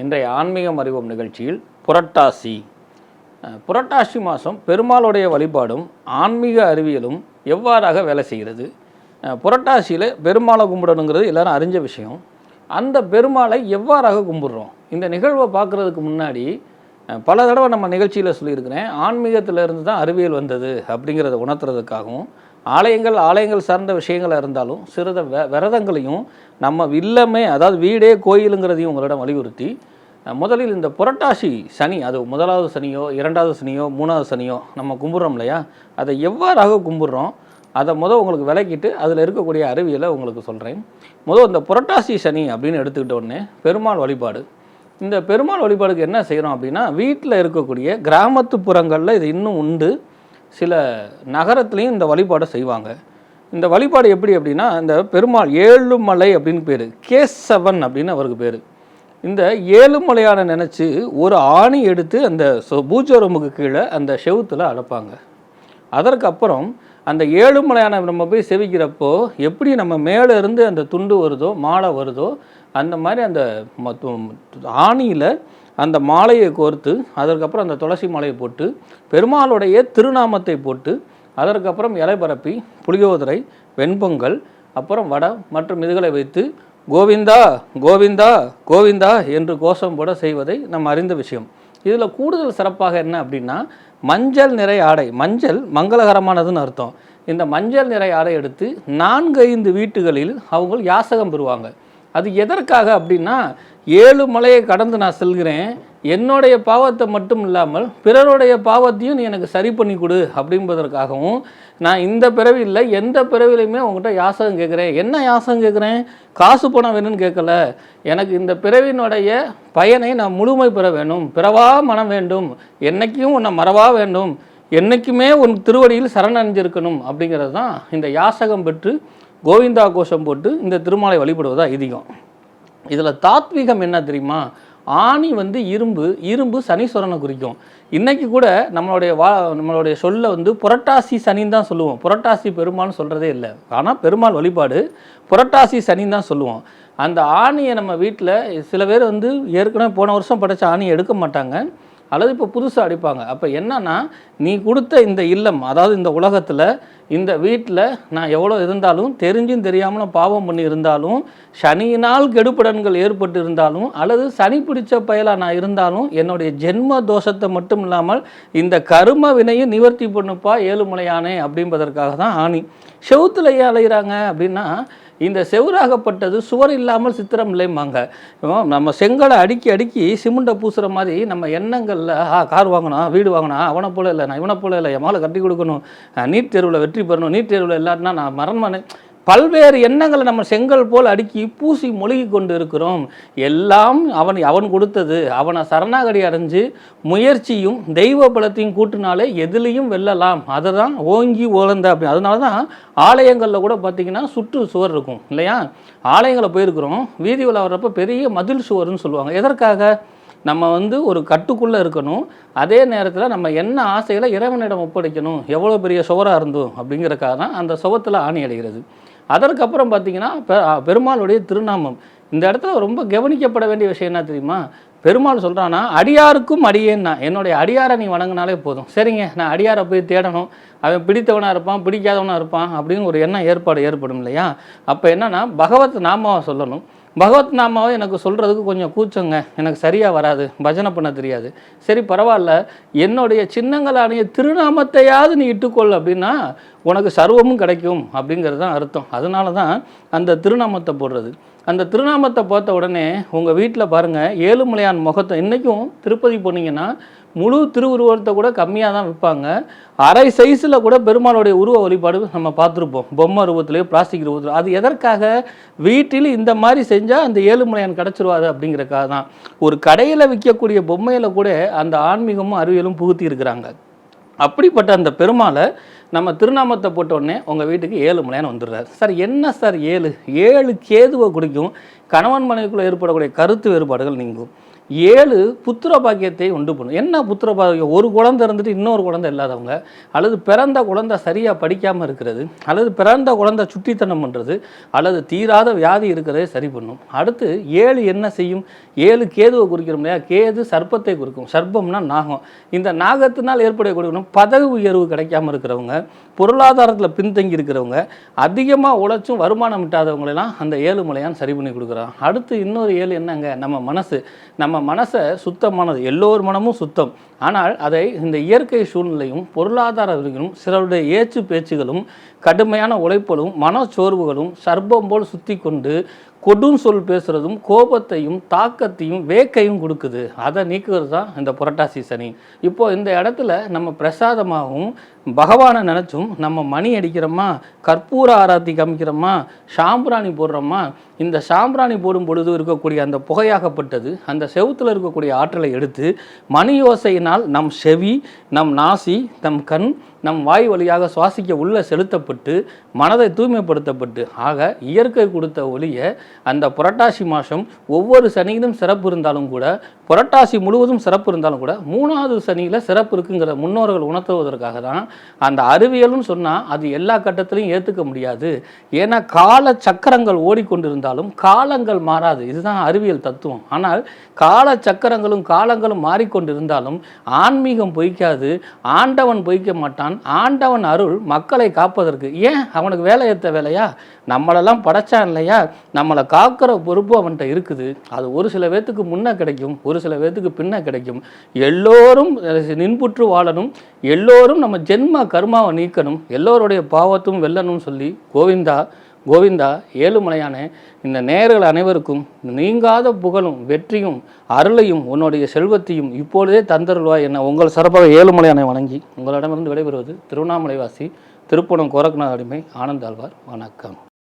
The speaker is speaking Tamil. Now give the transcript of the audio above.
இன்றைய ஆன்மீகம் அறிவோம் நிகழ்ச்சியில் புரட்டாசி. புரட்டாசி மாதம் பெருமாளுடைய வழிபாடும் ஆன்மீக அறிவியலும் எவ்வாறாக வேலை செய்கிறது? புரட்டாசியில் பெருமாளை கும்பிடணுங்கிறது எல்லாரும் அறிஞ்ச விஷயம். அந்த பெருமாளை எவ்வாறாக கும்பிடுறோம்? இந்த நிகழ்வை பார்க்குறதுக்கு முன்னாடி பல தடவை நம்ம நிகழ்ச்சியில் சொல்லியிருக்கிறேன் ஆன்மீகத்திலிருந்து தான் அறிவியல் வந்தது அப்படிங்கிறத உணர்த்துறதுக்காகவும் ஆலயங்கள் ஆலயங்கள் சார்ந்த விஷயங்களாக இருந்தாலும் சிறித விரதங்களையும் நம்ம இல்லமே அதாவது வீடே கோயிலுங்கிறதையும் உங்களிடம் வலியுறுத்தி முதலில் இந்த புரட்டாசி சனி அது முதலாவது சனியோ இரண்டாவது சனியோ மூணாவது சனியோ நம்ம கும்பிட்றோம் இல்லையா? அதை எவ்வாறாக கும்பிட்றோம்? அதை முதல் உங்களுக்கு விளக்கிட்டு அதில் இருக்கக்கூடிய அறிவியலை உங்களுக்கு சொல்கிறேன் முதல் இந்த புரட்டாசி சனி அப்படின்னு எடுத்துக்கிட்ட உடனே பெருமாள் வழிபாடு. இந்த பெருமாள் வழிபாடுக்கு என்ன செய்கிறோம் அப்படின்னா வீட்டில் இருக்கக்கூடிய கிராமத்து புறங்களில் இது இன்னும் உண்டு. சில நகரத்துலேயும் இந்த வழிபாடை செய்வாங்க. இந்த வழிபாடு எப்படி அப்படின்னா இந்த பெருமாள் ஏழுமலை அப்படின்னு பேர் கேசவன் அப்படின்னு அவருக்கு பேர். இந்த ஏழுமலையான நினச்சி ஒரு ஆணி எடுத்து அந்த சொ- பூஜை ரூமுக்கு கீழே அந்த செவுத்தில் அடைப்பாங்க. அதற்கப்புறம் அந்த ஏழுமலையான நம்ம போய் செவிக்கிறப்போ எப்படி நம்ம மேலே இருந்து அந்த துண்டு வருதோ மாலை வருதோ அந்த மாதிரி அந்த ஆணியில் அந்த மாலையை கோர்த்து அதற்கப்புறம் அந்த துளசி மாலையை போட்டு பெருமாளுடைய திருநாமத்தை போட்டு அதற்கப்புறம் இலை பரப்பி புளியோதரை வெண்பொங்கல் அப்புறம் வடை மற்றும் இதுகளை வைத்து கோவிந்தா கோவிந்தா கோவிந்தா என்று கோஷம் போட செய்வதை நம்ம அறிந்த விஷயம். இதில் கூடுதல் சிறப்பாக என்ன அப்படின்னா மஞ்சள் நிறை ஆடை மஞ்சள் மங்களகரமானதுன்னு அர்த்தம். இந்த மஞ்சள் நிறை ஆடை எடுத்து நான்கு ஐந்து வீட்டுகளில் அவங்க யாசகம் பெறுவாங்க. அது எதற்காக அப்படின்னா ஏழு மலையை கடந்து நான் செல்கிறேன். என்னுடைய பாவத்தை மட்டும் இல்லாமல் பிறருடைய பாவத்தையும் நீ எனக்கு சரி பண்ணி கொடு அப்படின்பதற்காகவும் நான் இந்த பிறவியில் எந்த பிறவிலையுமே உங்கள்கிட்ட யாசகம் கேட்குறேன். என்ன யாசகம் கேட்குறேன்? காசு பணம் வேணும்னு கேட்கல. எனக்கு இந்த பிறவினுடைய பயனை நான் முழுமை பெற வேண்டும். பிறவா மனம் வேண்டும். என்னைக்கும் உன்னை மறவா வேண்டும். என்னைக்குமே உன் திருவடியில் சரணடைஞ்சிருக்கணும் அப்படிங்கிறது தான் இந்த யாசகம் பெற்று கோவிந்தா கோஷம் போட்டு இந்த திருமாலை வழிபடுவதாக இதிகம் இதில் தாத்வீகம் என்ன தெரியுமா? ஆணி வந்து இரும்பு இரும்பு சனீஸ்வரனை குறிக்கும். இன்னைக்கு கூட நம்மளுடைய வா நம்மளுடைய சொல்ல வந்து புரட்டாசி சனின்னு தான் சொல்லுவோம். புரட்டாசி பெருமாள்னு சொல்கிறதே இல்லை. ஆனால் பெருமாள் வழிபாடு புரட்டாசி சனின்னு தான் சொல்லுவோம். அந்த ஆணியை நம்ம வீட்டில் சில பேர் வந்து ஏற்கனவே போன வருஷம் படைச்ச ஆணியை எடுக்க மாட்டாங்க. அல்லது இப்போ புதுசாக அடிப்பாங்க. அப்போ என்னன்னா நீ கொடுத்த இந்த இல்லம் அதாவது இந்த உலகத்தில் இந்த வீட்டில் நான் எவ்வளோ இருந்தாலும் தெரிஞ்சும் தெரியாமலும் பாவம் பண்ணி இருந்தாலும் சனியினால் கெடுபடன்கள் ஏற்பட்டு இருந்தாலும் அல்லது சனி பிடிச்ச பயலாக நான் இருந்தாலும் என்னுடைய ஜென்ம தோஷத்தை மட்டும் இல்லாமல் இந்த கரும வினையை நிவர்த்தி பண்ணுப்பா ஏழுமலையானே அப்படின்பதற்காக தான் ஆணி. செவுத்துல ஏன் அலைகிறாங்க அப்படின்னா இந்த செவுராகப்பட்டது சுவர் இல்லாமல் சித்திரம் இல்லைம்பாங்க. நம்ம செங்கலை அடுக்கி அடுக்கி சிமெண்ட்டை பூசுகிற மாதிரி நம்ம எண்ணங்களில் ஆ கார் வாங்கணும் வீடு வாங்கணும் அவனை போல இல்லை நான் இவனை போல இல்லை என் மாலை கட்டி கொடுக்கணும் நீட் தேர்வில் வெற்றி பெறணும் நீட் தேர்வில் இல்லாட்டினா நான் மரண்மனை பல்வேறு எண்ணங்களை நம்ம செங்கல் போல் அடுக்கி பூசி மொழுகி கொண்டு இருக்கிறோம். எல்லாம் அவன் அவன் கொடுத்தது. அவனை சரணாகடி அடைஞ்சு முயற்சியும் தெய்வ பலத்தையும் கூட்டினாலே எதுலேயும் வெல்லலாம். அதை தான் ஓங்கி ஓலந்த அப்படி. அதனால தான் ஆலயங்களில் கூட பார்த்தீங்கன்னா சுற்று சுவர் இருக்கும் இல்லையா? ஆலயங்களை போயிருக்கிறோம். வீதி உலா வர்றப்ப பெரிய மதில் சுவர்னு சொல்லுவாங்க. எதற்காக? நம்ம வந்து ஒரு கட்டுக்குள்ளே இருக்கணும். அதே நேரத்தில் நம்ம என்ன ஆசைகளை இறைவனிடம் ஒப்படைக்கணும்? எவ்வளோ பெரிய சுவராக இருந்தோம் அப்படிங்கிறக்காக தான் அந்த சுவத்தில் ஆணி அடைகிறது அதற்கப்புறம் பார்த்தீங்கன்னா பெ- பெருமாளுடைய திருநாமம். இந்த இடத்துல ரொம்ப கவனிக்கப்பட வேண்டிய விஷயம் என்ன தெரியுமா? பெருமாள் சொல்கிறான்னா அடியாருக்கும் அடியேன்னா என்னுடைய அடியாரை நீ வணங்கினாலே போதும். சரிங்க நான் அடியாரை போய் தேடணும். அவன் பிடித்தவனாக இருப்பான் பிடிக்காதவனாக இருப்பான் அப்படின்னு ஒரு எண்ணம் ஏற்பாடு ஏற்படும் இல்லையா? அப்போ என்னென்னா பகவத் நாமாவை சொல்லணும். பகவத் நாமாவை எனக்கு சொல்கிறதுக்கு கொஞ்சம் கூச்சங்க. எனக்கு சரியாக வராது. பஜனை பண்ண தெரியாது. சரி பரவாயில்ல. என்னுடைய சின்னங்களானிய திருநாமத்தையாவது நீ இட்டுக்கொள் அப்படின்னா உனக்கு சர்வமும் கிடைக்கும் அப்படிங்கிறது தான் அர்த்தம். அதனால தான் அந்த திருநாமத்தை போடுறது. அந்த திருநாமத்தை பார்த்த உடனே உங்கள் வீட்டில் பாருங்கள் ஏழுமலையான் முகத்தை இன்றைக்கும் திருப்பதி போனீங்கன்னா முழு திருவுருவத்தை கூட கம்மியாக தான் விற்பாங்க அரை சைஸில் கூட பெருமாளுடைய உருவ வழிபாடு நம்ம பார்த்துருப்போம். பொம்மை ரூபத்துலேயோ பிளாஸ்டிக் ரூபத்தில் அது எதற்காக? வீட்டில் இந்த மாதிரி செஞ்சால் அந்த ஏழுமலையான் கிடச்சிருவாது அப்படிங்கிறக்காக தான். ஒரு கடையில் விற்கக்கூடிய பொம்மையில் கூட அந்த ஆன்மீகமும் அறிவியலும் புகுத்தி இருக்கிறாங்க. அப்படிப்பட்ட அந்த பெருமாளை நம்ம திருநாமத்தை போட்ட உடனே உங்கள் வீட்டுக்கு ஏழு மலையான்னு வந்துடுறாரு. சார் என்ன சார் ஏழு? ஏழு கேதுவை குடிக்கும். கணவன் மனைவிக்குள்ளே ஏற்படக்கூடிய கருத்து வேறுபாடுகள் நீங்கும். ஏழு புத்திர பாக்கியத்தை உண்டு பண்ணும். என்ன புத்திர பாக்கியம் ஒரு குழந்தை இருந்துட்டு இன்னொரு குழந்தை இல்லாதவங்க அல்லது பிறந்த குழந்தை சரியாக படிக்காமல் இருக்கிறது அல்லது பிறந்த குழந்தை சுட்டித்தனம் பண்ணுறது அல்லது தீராத வியாதி இருக்கிறதே சரி பண்ணும். அடுத்து ஏழு என்ன செய்யும்? ஏழு கேதுவை குறிக்கிறோம் இல்லையா? கேது சர்ப்பத்தை குறிக்கும். சர்ப்பம்னா நாகம். இந்த நாகத்தினால் ஏற்படக்கூடிய பதவி உயர்வு கிடைக்காம இருக்கிறவங்க பொருளாதாரத்தில் பின்தங்கி இருக்கிறவங்க அதிகமாக உழைச்சும் வருமானம் இட்டாதவங்களெல்லாம் அந்த ஏழு மலையான் சரி பண்ணி கொடுக்குறான். அடுத்து இன்னொரு ஏழு என்னங்க? நம்ம மனசு. நம்ம மனசை சுத்தமானது எல்லோர் மனமும் சுத்தம். ஆனால் அதை இந்த இயற்கை சூழ்நிலையும் பொருளாதார விதிகளும் சிலருடைய ஏச்சு பேச்சுகளும் கடுமையான உழைப்பலும் மனச்சோர்வுகளும் சர்ப்பம் போல் சுத்தி கொண்டு கொடும் சொல் பேசுகிறதும் கோபத்தையும் தாக்கத்தையும் வேக்கையும் கொடுக்குது. அதை நீக்குறது தான் இந்த புரட்டாசி சனி. இப்போது இந்த இடத்துல நம்ம பிரசாதமாகவும் பகவானை நினச்சும் நம்ம மணி அடிக்கிறோமா கற்பூர ஆராத்தி காமிக்கிறோமா சாம்பிராணி போடுறோமா இந்த சாம்பிராணி போடும் பொழுது இருக்கக்கூடிய அந்த புகையாகப்பட்டது அந்த செவுத்தில் இருக்கக்கூடிய ஆற்றலை எடுத்து மணி யோசையினால் நம் செவி நம் நாசி நம் கண் நம் வாய் வழியாக சுவாசிக்க உள்ள செலுத்தப்பட்டு மனதை தூய்மைப்படுத்தப்பட்டு ஆக இயற்கை கொடுத்த ஒளியை அந்த புரட்டாசி மாதம் ஒவ்வொரு சனியிலும் சிறப்பு இருந்தாலும் கூட புரட்டாசி முழுவதும் சிறப்பு இருந்தாலும் கூட மூணாவது சனியில் சிறப்பு இருக்குங்கிற முன்னோர்கள் உணர்த்துவதற்காக தான் அந்த அறிவியல்னு சொன்னால் அது எல்லா கட்டத்திலையும் ஏற்றுக்க முடியாது. ஏன்னா கால சக்கரங்கள் ஓடிக்கொண்டிருந்தாலும் காலங்கள் மாறாது. இதுதான் அறிவியல் தத்துவம். ஆனால் கால சக்கரங்களும் காலங்களும் மாறிக்கொண்டிருந்தாலும் ஆன்மீகம் பொய்க்காது ஆண்டவன் பொய்க்க மாட்டான் ஆண்டவன் அருள் மக்களை காப்பதற்கு. ஏன்? அவனுக்கு வேலை ஏற்ற வேலையா? நம்மளெல்லாம் படைச்சான் இல்லையா? நம்மளை காக்கிற பொறுப்பு அவன்கிட்ட இருக்குது. அது ஒரு சில பேர்த்துக்கு முன்னே கிடைக்கும் ஒரு சில பேர்த்துக்கு பின்ன கிடைக்கும். எல்லோரும் நின்புற்று வாழணும். எல்லோரும் நம்ம ஜென்ம கர்மாவை நீக்கணும் எல்லோருடைய பாவத்தும் வெல்லணும்னு சொல்லி கோவிந்தா கோவிந்தா ஏழுமலையான இந்த நேயர்கள் அனைவருக்கும் நீங்காத புகழும் வெற்றியும் அருளையும் உன்னுடைய செல்வத்தையும் இப்பொழுதே தந்தருள்வாய் என உங்கள் சிறப்பாக ஏழுமலையானை வணங்கி உங்களிடமிருந்து விடைபெறுவது திருவண்ணாமலைவாசி திருப்பணம் கோரக்நாத் அடிமை ஆனந்தாழ்வார். வணக்கம்.